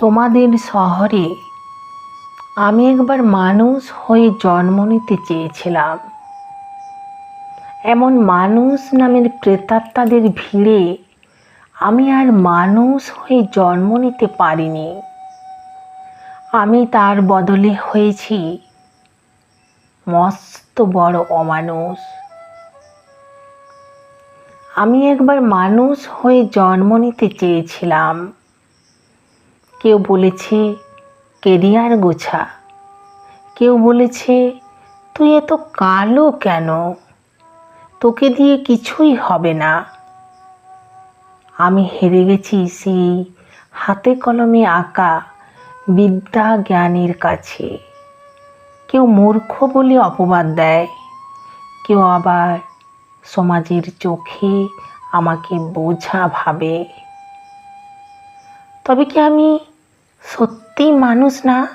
তোমাদের শহরে আমি একবার মানুষ হয়ে জন্ম নিতে চেয়েছিলাম। এমন মানুষ নামের প্রেতাত্মাদের ভিড়ে আমি আর মানুষ হয়ে জন্ম নিতে পারিনি। আমি তার বদলে হয়েছি মস্ত বড় অমানুষ। আমি একবার মানুষ হয়ে জন্ম নিতে চেয়েছিলাম। কেউ বলেছে, কেরিয়ার গোছা। কেউ বলেছে, তুই এত কালো কেন? তোকে দিয়ে কিছুই হবে না। আমি হেরে গেছি সেই হাতে কলমে আঁকা বিদ্যা জ্ঞানের কাছে। কেউ মূর্খ বলে অপবাদ দেয়। কেউ আবার সমাজের চোখে আমাকে বোঝা ভাবে। তবে কি আমি সত্যি মানুষ না?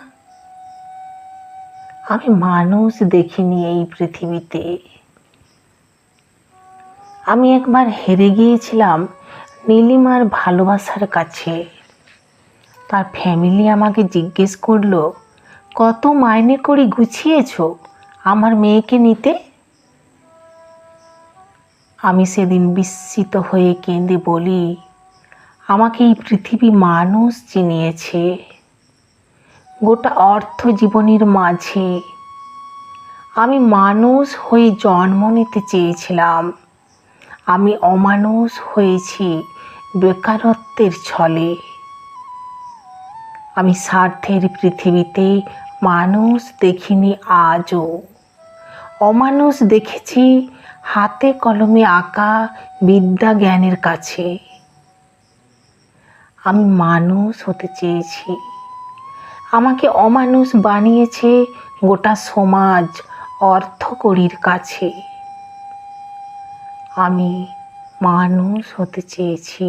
আমি মানুষ দেখিনি এই পৃথিবীতে। আমি একবার হেরে গিয়েছিলাম নীলিমার ভালোবাসার কাছে। তার ফ্যামিলি আমাকে জিজ্ঞেস করল, কত মাইনে করে গুছিয়েছ আমার মেয়েকে নিতে? আমি সেদিন বিস্মিত হয়ে কেঁদে বলি আমাকে এই পৃথিবী মানুষ চিনিয়েছে। গোটা অর্থ জীবনের মাঝে আমি মানুষ হয়ে জন্ম নিতে চেয়েছিলাম। আমি অমানুষ হয়েছি বেকারত্বের ছলে। আমি স্বার্থের পৃথিবীতে মানুষ দেখিনি আজও। অমানুষ দেখেছি হাতে কলমে আঁকা বিদ্যা জ্ঞানের কাছে। আমি মানুষ হতে চেয়েছি। আমাকে অমানুষ বানিয়েছে গোটা সমাজ অর্থকড়ির কাছে। আমি মানুষ হতে চেয়েছি।